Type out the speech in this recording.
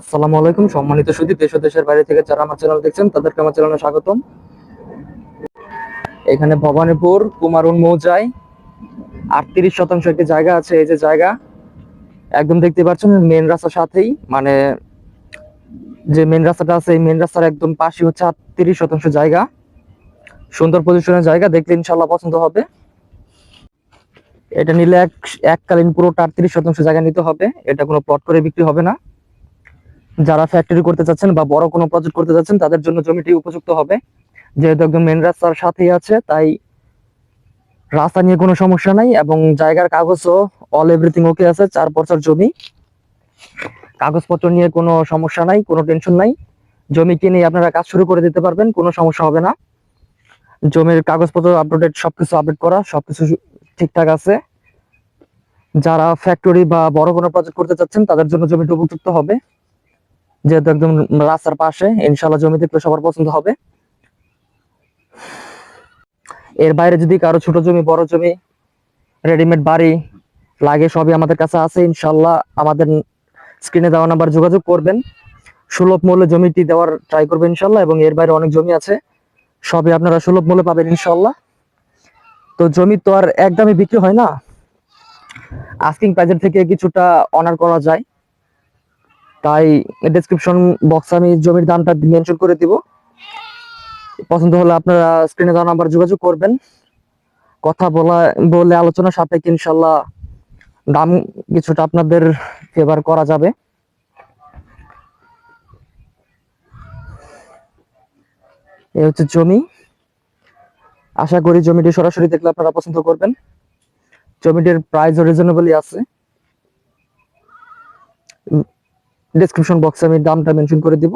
আসসালামু আলাইকুম। সম্মানিত সুদী দেশ দেশের বাইরে থেকে যারা আমার চ্যানেল দেখছেন, তাদেরকে আমার চ্যানেলে স্বাগতম। এখানে ভবানীপুর, কুমারুন আটত্রিশ শতাংশ একটি জায়গা আছে। এই যে জায়গা, একদম দেখতে পাচ্ছেন মেন রাস্তার সাথেই মানে যে মেন রাস্তাটা আছে, এই মেন রাস্তার একদম পাশে হচ্ছে আটত্রিশ শতাংশ জায়গা। সুন্দর পজিশনের জায়গা, দেখলে ইনশাল্লাহ পছন্দ হবে। এটা নিলে এক, এককালীন পুরোটা আটত্রিশ শতাংশ জায়গা নিতে হবে। এটা কোনো প্লট করে বিক্রি হবে না। যারা ফ্যাক্টরি করতে চাচ্ছেন বা বড় কোনো প্রজেক্ট করতে চাচ্ছেন, তাদের জন্য জমিটি উপযুক্ত হবে। যেহেতু একদম মেন রাস্তার সাথেই আছে, তাই রাস্তা নিয়ে কোনো সমস্যা নাই এবং জায়গার কাগজও অল এভরিথিং ওকে আছে, চার পরচার জমি। কাগজপত্র নিয়ে কোনো সমস্যা নাই, কোনো টেনশন নাই। জমি কিনে আপনারা কাজ শুরু করে দিতে পারবেন, কোনো সমস্যা হবে না। জমির কাগজপত্র আপডেট সবকিছু আপডেট করা, সবকিছু ঠিকঠাক আছে। যারা ফ্যাক্টরি বা বড় কোনো প্রজেক্ট করতে চাচ্ছেন, তাদের জন্য জমিটি উপযুক্ত হবে। যেহেতু একদম রাস্তার পাশে ইনশাল্লাহ জমি দেখলে সবার পছন্দ হবে। এর বাইরে যদি কারও ছোট জমি, বড় জমি রেডিমেড বাড়ি লাগে, সবই আমাদের কাছে আছে ইনশাল্লাহ আমাদের স্ক্রিনে দেওয়া নাম্বার যোগাযোগ করবেন। সুলভ মূল্যে জমিটি দেওয়ার ট্রাই করবেন ইনশাল্লাহ এবং এর বাইরে অনেক জমি আছে, সবই আপনারা সুলভ মূল্যে পাবেন ইনশাল্লাহ তো জমি তো আর একদমই বিক্রি হয় না। আস্কিং প্রাইজের থেকে কিছুটা অনার করা যায়। তাই ডেসক্রিপশন বক্সে আমি জমির দামটা মেনশন করে দিব। পছন্দ হলে আপনারা স্ক্রিনে দেওয়া নাম্বার যোগাযোগ করবেন। কথা বলা, বলে আলোচনা সাপেক্ষে ইনশাল্লাহ দাম কিছুটা আপনাদের ফেভার করা যাবে। এই হচ্ছে জমি। আশা করি জমিটি সরাসরি দেখলে আপনারা পছন্দ করবেন। জমিটির প্রাইস রিজনেবলই আছে। ডেসক্রিপশন বক্সে আমি দামটা মেনশন করে দিব।